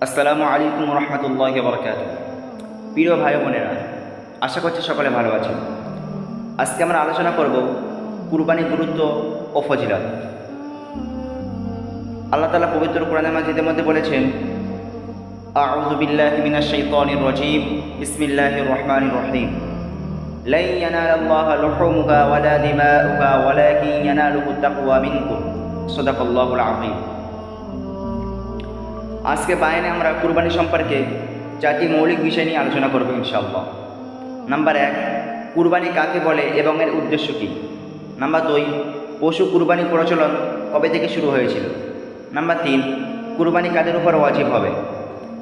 আসসালামু আলাইকুম রহমতুল্লাহ বরকাত প্রিয় ভাই বোনেরা আশা করছি সকলে ভালো আছেন আজকে আমরা আলোচনা করব কুরবানির গুরুত্ব ও ফজিলত আল্লাহ তালা পবিত্র কোরআন মাজিদের মধ্যে বলেছেন أعوذ بالله من الشيطان الرجيم بسم الله الرحمن الرحيم لن ينال الله لحومها ولا دماؤها ولكن يناله التقوى منكم صدق الله العظيم আজকে বায়নে আমরা কুরবানি সম্পর্কে চারটি মৌলিক বিষয় নিয়ে আলোচনা করব ইনশাআল্লাহ। নাম্বার এক, কুরবানি কাকে বলে এবং এর উদ্দেশ্য কী? নাম্বার দুই, পশু কুরবানি প্রচলন কবে থেকে শুরু হয়েছিল? নাম্বার তিন, কুরবানি কাদের উপর ওয়াজিব হবে?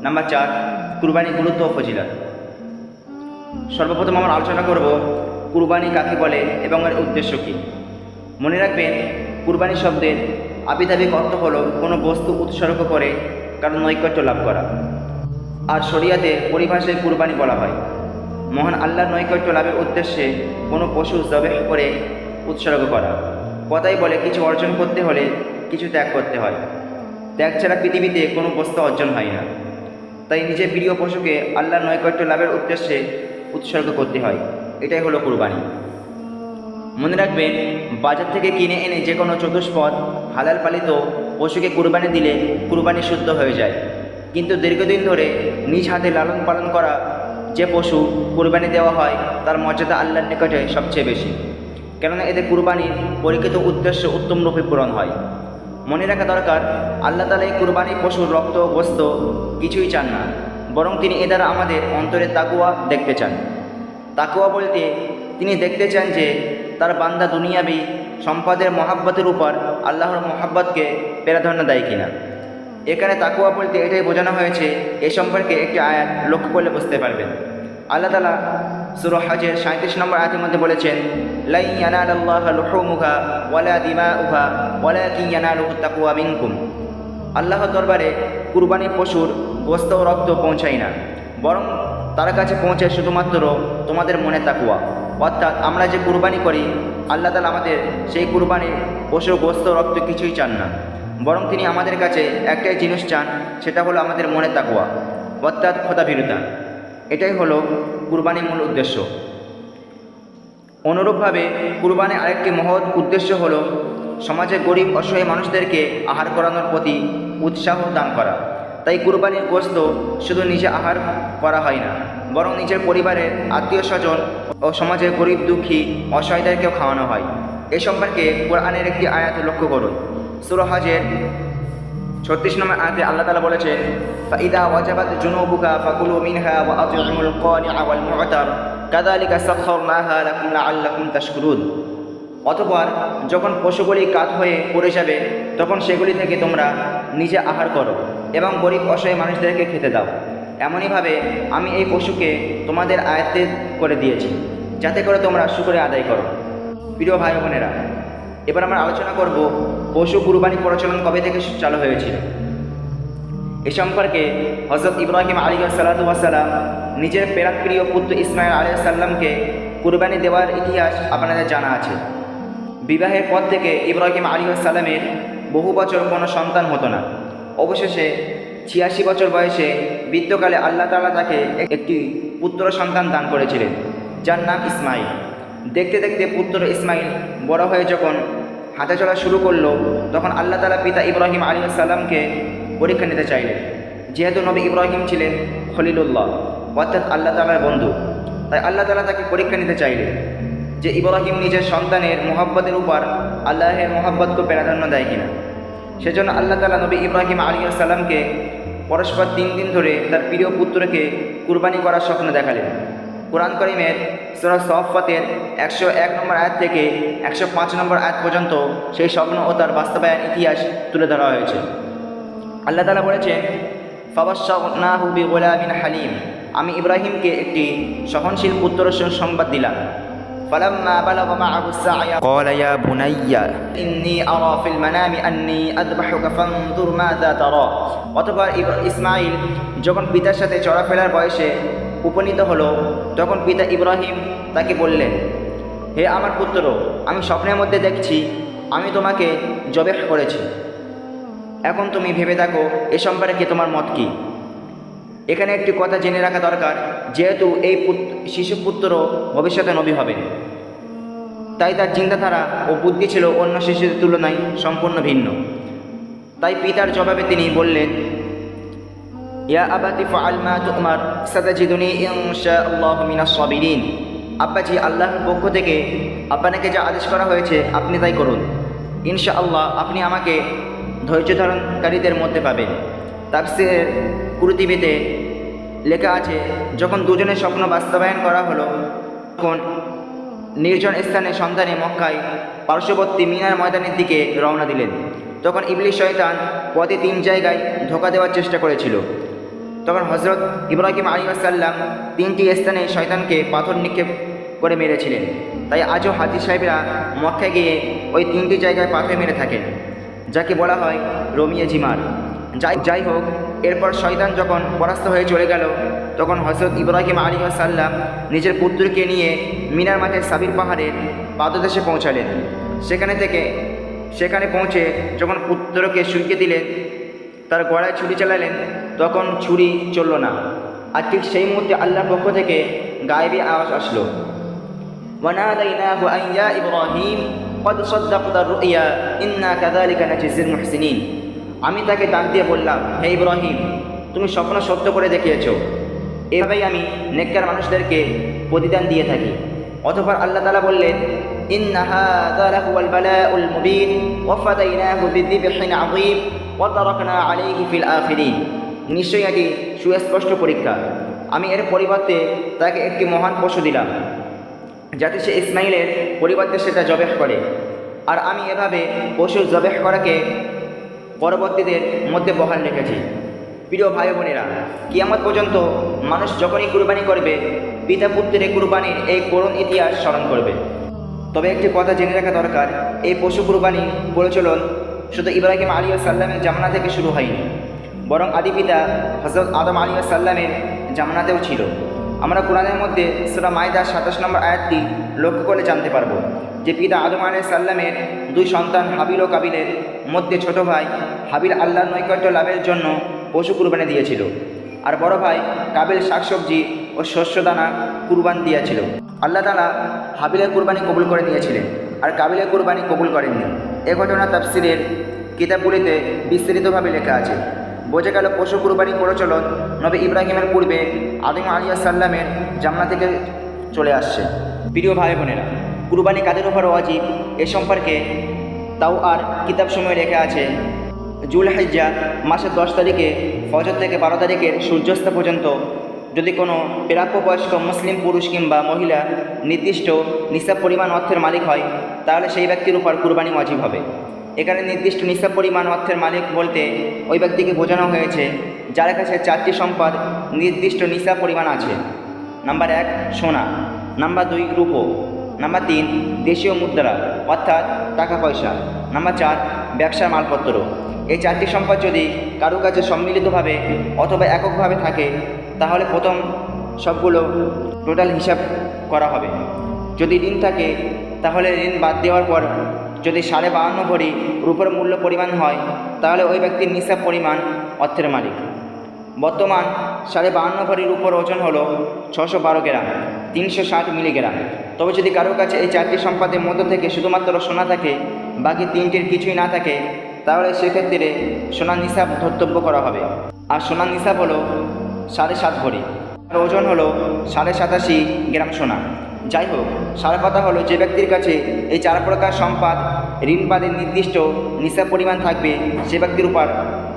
নাম্বার চার, কুরবানি গুরুত্ব ও সর্বপ্রথম আমরা আলোচনা করব কুরবানি কাকে বলে এবং এর উদ্দেশ্য কী? মনে রাখবেন, কুরবানি শব্দের আবিধাবিক অর্থ হলো কোনো বস্তু উৎসর্গ করে কারণ নৈকট্য লাভ করা। আর শরিয়াতে পরিভাষায় কুরবানি বলা হয়। মহান আল্লাহর নৈকট্য লাভের উদ্দেশ্যে কোনো পশু জবেহ করে উৎসর্গ করা। কথাই বলে, কিছু অর্জন করতে হলে কিছু ত্যাগ করতে হয়। ত্যাগ ছাড়া পৃথিবীতে কোনো বস্তু অর্জন হয় না। তাই নিজের প্রিয় পশুকে আল্লাহর নৈকট্য লাভের উদ্দেশ্যে উৎসর্গ করতে হয়। এটাই হলো কুরবানি। মনে রাখবেন, বাজার থেকে কিনে এনে যে কোনো চতুষ্পদ, হালাল পালিত পশুকে কুরবানি দিলে কুরবানি শুদ্ধ হয়ে যায়। কিন্তু দীর্ঘদিন ধরে নিজ হাতে লালন পালন করা যে পশু কুরবানি দেওয়া হয়, তার মর্যাদা আল্লাহর নিকটে সবচেয়ে বেশি। কেননা এতে কুরবানির পরীক্ষিত উদ্দেশ্য উত্তম রূপে পূরণ হয়। মনে রাখা দরকার, আল্লাহ তালা এই কুরবানি পশুর রক্ত, গোস্ত কিছুই চান না, বরং তিনি এ দ্বারা আমাদের অন্তরের তাকুয়া দেখতে চান। তাকুয়া বলতে তিনি দেখতে চান যে তার বান্দা দুনিয়াবি সম্পদের মহাব্বতের উপর আল্লাহর মহাব্বতকে প্রাধান্য দেয় কিনা। এখানে তাকুয়া বলতে এটাই বোঝানো হয়েছে, এ সম্পর্কে একটি আয়াত লক্ষ্য করলে বুঝতে পারবেন। আল্লাহ তালা সুর হাজের সাঁত্রিশ নম্বর আয়াতের মধ্যে বলেছেন লাই ইয়ানাল আল্লাহ লুহুমুহা ওয়ালা দিমা উহা ওয়ালা কি তাকুয়া মিনকুম। আল্লাহর দরবারে কুরবানি পশুর গোস্ত ও রক্ত পৌঁছায় না, বরং তার কাছে পৌঁছায় শুধুমাত্র তোমাদের মনে তাকুয়া অর্থাৎ আমরা যে কুরবানি করি, আল্লাহ তালা আমাদের সেই কুরবানির পশু, গোস্ত, রক্ত কিছুই চান না। বরং তিনি আমাদের কাছে একটাই জিনিস চান, সেটা হলো আমাদের মনে তাকুয়া অর্থাৎ বিরুদ্ধা এটাই হলো কুরবানির মূল উদ্দেশ্য। অনুরূপভাবে কুরবানির আরেকটি মহৎ উদ্দেশ্য হলো সমাজে গরিব, অসহায় মানুষদেরকে আহার করানোর প্রতি উৎসাহ দান করা। তাই কুরবানির গোস্ত শুধু নিজে আহার করা হয় না, বরং নিজের পরিবারের আত্মীয় স্বজন ও সমাজের গরিব, দুঃখী, অসহায়দেরকেও খাওয়ানো হয়। এ সম্পর্কে কোরআনের একটি আয়াত লক্ষ্য করুন। সুরহাজের ছত্রিশ নম্বর আয়তে আল্লাহ তালা বলেছেন, ফাইদা ওয়াজাবাত জুনুবুকা ফাকুলু মিনহা ওয়া আতিউল ক্বানিআ ওয়াল মু'তার। কাযালিকা সাখখারনাহা লাকুম লাআল্লাকুম তাশকুরুন। অতপর যখন পশুগুলি কাত হয়ে পড়ে যাবে, তখন সেগুলি থেকে তোমরা নিজে আহার করো এবং গরিব অসহায় মানুষদেরকে খেতে দাও। এমনইভাবে আমি এই পশুকে তোমাদের আয়ত্তে করে দিয়েছি, যাতে করে তোমরা শুকরে আদায় করো। প্রিয় ভাই বোনেরা এবার আমরা আলোচনা করব পশু কুরবানি প্রচলন কবে থেকে চালু হয়েছিল। এ সম্পর্কে হজরত ইব্রাহিম আলী সাল্লাম নিজের প্রেরাপ্রিয় পুত্র ইসমাইল আলী সাল্লামকে কুরবানি দেওয়ার ইতিহাস আপনাদের জানা আছে। বিবাহের পর থেকে ইব্রাহিম আলী সাল্লামের বহু বছর কোনো সন্তান হতো না। অবশেষে ছিয়াশি বছর বয়সে বৃদ্ধকালে আল্লাহ তালা তাকে একটি পুত্র সন্তান দান করেছিলেন, যার নাম ইসমাইল দেখতে দেখতে পুত্র ইসমাইল বড় হয়ে যখন হাঁটা চলা শুরু করল, তখন আল্লাহ তালা পিতা ইব্রাহিম আলী সাল্লামকে পরীক্ষা নিতে চাইলেন। যেহেতু নবী ইব্রাহিম ছিলেন খলিলুল্লাহ, অর্থাৎ আল্লাহ তালার বন্ধু, তাই আল্লাহ তালা তাকে পরীক্ষা নিতে চাইলেন যে ইব্রাহিম নিজের সন্তানের মোহাব্বতের উপর আল্লাহের মোহাব্বতকে প্রাধান্য দেয় কিনা। সেজন্য আল্লাহ তালা নবী ইব্রাহিম আলী সাল্লামকে পরস্পর তিন দিন ধরে তার প্রিয় পুত্রকে কুরবানি করার স্বপ্ন দেখালেন। কোরআন করিমের সুরা সফাতের একশো এক নম্বর আয়াত থেকে একশো পাঁচ নম্বর আয়াত পর্যন্ত সেই স্বপ্ন ও তার বাস্তবায়ন ইতিহাস তুলে ধরা হয়েছে আল্লাহ তালা বলেছেন ফাবাসনাহুবি গোলামিন হালিম আমি ইব্রাহিমকে একটি সহনশীল পুত্র সংবাদ দিলাম فلما بلغ معه السعي قال يا بني إني أرى في المنام أني أذبحك فانظر ماذا ترى অতঃপর ইসমাইল যখন পিতার সাথে চড়াফেরার বয়সে উপনীত হলো, তখন পিতা ইব্রাহিম তাকে বললেন, হে আমার পুত্র, আমি স্বপ্নের মধ্যে দেখছি, আমি তোমাকে জবেহ করেছি। এখন তুমি ভেবে দেখো, এ সম্পর্কে তোমার মত কি? এখানে একটি কথা জেনে রাখা দরকার, যেহেতু এই শিশু শিশুপুত্র ভবিষ্যতে নবী হবে তাই তার চিন্তাধারা ও বুদ্ধি ছিল অন্য শিশুদের তুলনায় সম্পূর্ণ ভিন্ন। তাই পিতার জবাবে তিনি বললেন ইয়া আবাতি ফাআল মা তুমার সাতাজিদুনি ইনশাআল্লাহু মিনাস সাবিরিন আব্বাজি আল্লাহর পক্ষ থেকে আপনাকে যা আদেশ করা হয়েছে, আপনি তাই করুন। ইনশাআল্লাহ আপনি আমাকে ধৈর্য ধারণকারীদের মধ্যে পাবেন। তাফসিরের কুরুতিবিতে লেখা আছে, যখন দুজনের স্বপ্ন বাস্তবায়ন করা হলো, তখন নির্জন স্থানে সন্ধানে মক্কায় পার্শ্ববর্তী মিনার ময়দানের দিকে রওনা দিলেন। তখন ইবলিশ শয়তান পথে তিন জায়গায় ধোকা দেওয়ার চেষ্টা করেছিল। তখন হজরত ইব্রাহিম আলী আসাল্লাম তিনটি স্থানে শয়তানকে পাথর নিক্ষেপ করে মেরেছিলেন। তাই আজও হাজি সাহেবরা মক্কায় গিয়ে ওই তিনটি জায়গায় পাথর মেরে থাকেন, যাকে বলা হয় রমিয়ে জিমার। যাই যাই হোক, এরপর শয়তান যখন পরাস্ত হয়ে চলে গেল, তখন হজরত ইব্রাহিম আলী সাল্লাম নিজের পুত্রকে নিয়ে মিনার মাঠের সাবির পাহাড়ের পাদদেশে পৌঁছালেন। সেখানে থেকে সেখানে পৌঁছে যখন পুত্রকে শুইয়ে দিলেন, তার গড়ায় ছুটি চালালেন তখন ছুরি চলল না আর ঠিক সেই মুহূর্তে আল্লাহর পক্ষ থেকে গায়েবী আওয়াজ আসলো وناديناه أن يا إبراهيم قد صدقت الرؤيا إنا كذلك نجزي المحسنين আমি তাকে ডাক দিয়ে বললাম হে ইব্রাহিম তুমি স্বপ্ন সত্য করে দেখিয়েছ এভাবেই আমি নেককার মানুষদেরকে প্রতিদান দিয়ে থাকি অতঃপর আল্লাহ তালা বললেন إن هذا لهو البلاء المبين وفديناه بذبح عظيم وتركنا عليه في الآخرين নিশ্চয়ই এটি সুস্পষ্ট পরীক্ষা। আমি এর পরিবর্তে তাকে একটি মহান পশু দিলাম, যাতে সে ইসমাইলের পরিবর্তে সেটা জবেহ করে। আর আমি এভাবে পশু জবেহ করাকে পরবর্তীদের মধ্যে বহাল রেখেছি। প্রিয় ভাই বোনেরা, কিয়ামত পর্যন্ত মানুষ যখনই কুরবানি করবে, পিতা পুত্রের কুরবানির এই করুণ ইতিহাস স্মরণ করবে। তবে একটি কথা জেনে রাখা দরকার, এই পশু কুরবানি প্রচলন শুধু ইব্রাহিম আলী সাল্লামের জামানা থেকে শুরু হয়নি। বরং আদি পিতা হজরত আদম আলী সাল্লামের জামানাতেও ছিল। আমরা কোরআনের মধ্যে সুরা মায়দার সাতাশ নম্বর আয়াতটি লক্ষ্য করে জানতে পারব যে পিতা আদম আলী সাল্লামের দুই সন্তান হাবিল ও কাবিলের মধ্যে ছোট ভাই হাবিল আল্লাহর নৈকট্য লাভের জন্য পশু কুরবানি দিয়েছিল আর বড় ভাই কাবিল শাকসবজি ও শস্যদানা কুরবান দিয়েছিল। আল্লাহ তালা হাবিলের কুরবানি কবুল করে নিয়েছিলেন আর কাবিলের কুরবানি কবুল করেননি। এ ঘটনা তাফসিরের কিতাবগুলিতে বিস্তারিতভাবে লেখা আছে। বোঝা গেল পশু কুরবানি প্রচলন নবী ইব্রাহিমের পূর্বে আদিম আলিয়া সাল্লামের জামনা থেকে চলে আসছে। প্রিয় ভাই বোনেরা, কুরবানি কাদের উপর ওয়াজিব? এ সম্পর্কে তাও আর কিতাব সময় লেখা আছে জুল হাজ্জা মাসের দশ তারিখে, ফজর থেকে বারো তারিখের সূর্যাস্ত পর্যন্ত যদি কোনো প্রাপ্যবয়স্ক মুসলিম পুরুষ কিংবা মহিলা নির্দিষ্ট নিসাব পরিমাণ অর্থের মালিক হয়, তাহলে সেই ব্যক্তির উপর কুরবানি ওয়াজিব হবে। এখানে নির্দিষ্ট নিসাব পরিমাণ অর্থের মালিক বলতে ওই ব্যক্তিকে বোঝানো হয়েছে, যার কাছে চারটি সম্পদ নির্দিষ্ট নিসাব পরিমাণ আছে। নাম্বার এক, সোনা। নাম্বার দুই, রূপো। নাম্বার তিন, দেশীয় মুদ্রা, অর্থাৎ টাকা পয়সা। নাম্বার চার, ব্যবসার মালপত্র। এই চারটি সম্পদ যদি কারও কাছে সম্মিলিতভাবে অথবা এককভাবে থাকে, তাহলে প্রথম সবগুলো টোটাল হিসাব করা হবে। যদি ঋণ থাকে, তাহলে ঋণ বাদ দেওয়ার পর যদি সাড়ে বাহান্ন ভরি রূপের মূল্য পরিমাণ হয়, তাহলে ওই ব্যক্তির নিসাব পরিমাণ অর্থের মালিক। বর্তমান সাড়ে বাহান্ন ভরির উপর ওজন হলো ছশো বারো গ্রাম, তিনশো ষাট মিলিগ্রাম। তবে যদি কারোর কাছে এই চারটি সম্পাদের মধ্য থেকে শুধুমাত্র সোনা থাকে, বাকি তিনটির কিছুই না থাকে, তাহলে সেক্ষেত্রে সোনার নিসাব ধর্তব্য করা হবে। আর সোনার নিসাব হলো সাড়ে সাত ভরি। ওজন হলো সাড়ে সাতাশি গ্রাম সোনা। যাই হোক, সারা কথা হলো যে ব্যক্তির কাছে এই চার প্রকার সম্পাদ, ঋণ বাদের নির্দিষ্ট নিসাব পরিমাণ থাকবে, সে ব্যক্তির উপর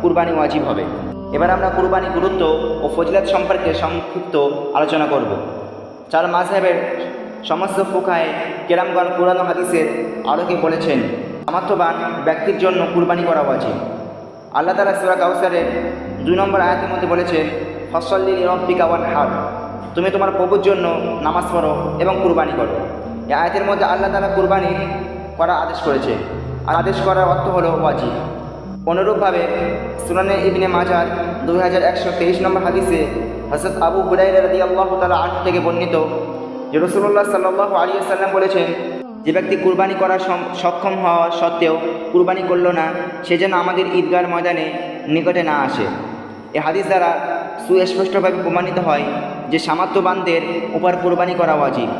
কুরবানি ওয়াজিব হবে। এবার আমরা কুরবানি গুরুত্ব ও ফজিলাত সম্পর্কে সংক্ষিপ্ত আলোচনা করব। চার মাঝহেবের সমস্ত ফুকায় কেরামগণ পুরানো হাদিসের আলোকে বলেছেন, সামর্থ্যবান ব্যক্তির জন্য কুরবানি করা উচিত আল্লাহ তালা সুরা কাউসারের দুই নম্বর আয়াতের মধ্যে বলেছেন, ফসল্লি রব্বিকা ওয়ান হাট তুমি তোমার প্রভুর জন্য নামাজ পড়ো এবং কুরবানি করো। এই আয়াতের মধ্যে আল্লাহ তালা কুরবানি করার আদেশ করেছে। আর আদেশ করার অর্থ হলো ওয়াজিব। অনুরূপভাবে সুনানে ইবনে মাজার দুই হাজার একশো তেইশ নম্বর হাদিসে হজরত আবু হুরাইরা রাদি আল্লাহ তালা আট থেকে বর্ণিত যে রসুল্লাহ সাল্লাহ আলী সাল্লাম বলেছেন, যে ব্যক্তি কুরবানি করার সক্ষম হওয়া সত্ত্বেও কুরবানি করল না, সে যেন আমাদের ঈদগার ময়দানে নিকটে না আসে। এ হাদিস দ্বারা সুস্পষ্টভাবে প্রমাণিত হয় যে সামর্থ্যবানদের উপর কুরবানি করা ওয়াজিব।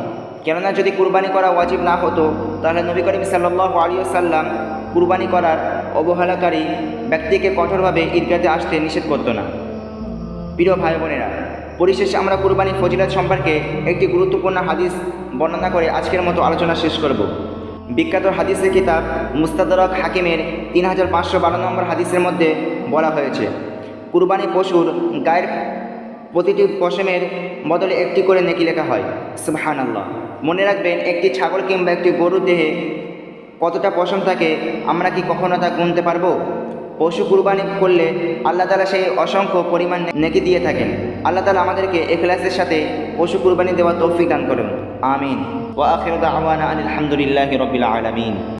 কেননা যদি কুরবানি করা ওয়াজিব না হতো, তাহলে নবী করিম সাল্লাহ আলী সাল্লাম কুরবানি করার অবহেলাকারী ব্যক্তিকে কঠোরভাবে ঈদগাতে আসতে নিষেধ করতো না। প্রিয় ভাই বোনেরা, পরিশেষে আমরা কুরবানির ফজিলাত সম্পর্কে একটি গুরুত্বপূর্ণ হাদিস বর্ণনা করে আজকের মতো আলোচনা শেষ করব। বিখ্যাত হাদিসের কিতাব মুস্তাদরক হাকিমের তিন হাজার পাঁচশো বারো নম্বর হাদিসের মধ্যে বলা হয়েছে, কুরবানি পশুর গায়ের প্রতিটি পশমের বদলে একটি করে নেকি লেখা হয়। সুবহান আল্লাহ মনে রাখবেন, একটি ছাগল কিংবা একটি গরুর দেহে কতটা পশম থাকে, আমরা কি কখনো তা গুনতে পারব? পশু কুরবানি করলে আল্লাহ তালা সেই অসংখ্য পরিমাণ নেকি দিয়ে থাকেন। আল্লাহ তালা আমাদেরকে এখলাসের সাথে পশু কুরবানি দেওয়ার তৌফিক দান করেন। আমিন। ওয়া আখির দাওয়ানা আলহামদুলিল্লাহি রাব্বিল আলামিন।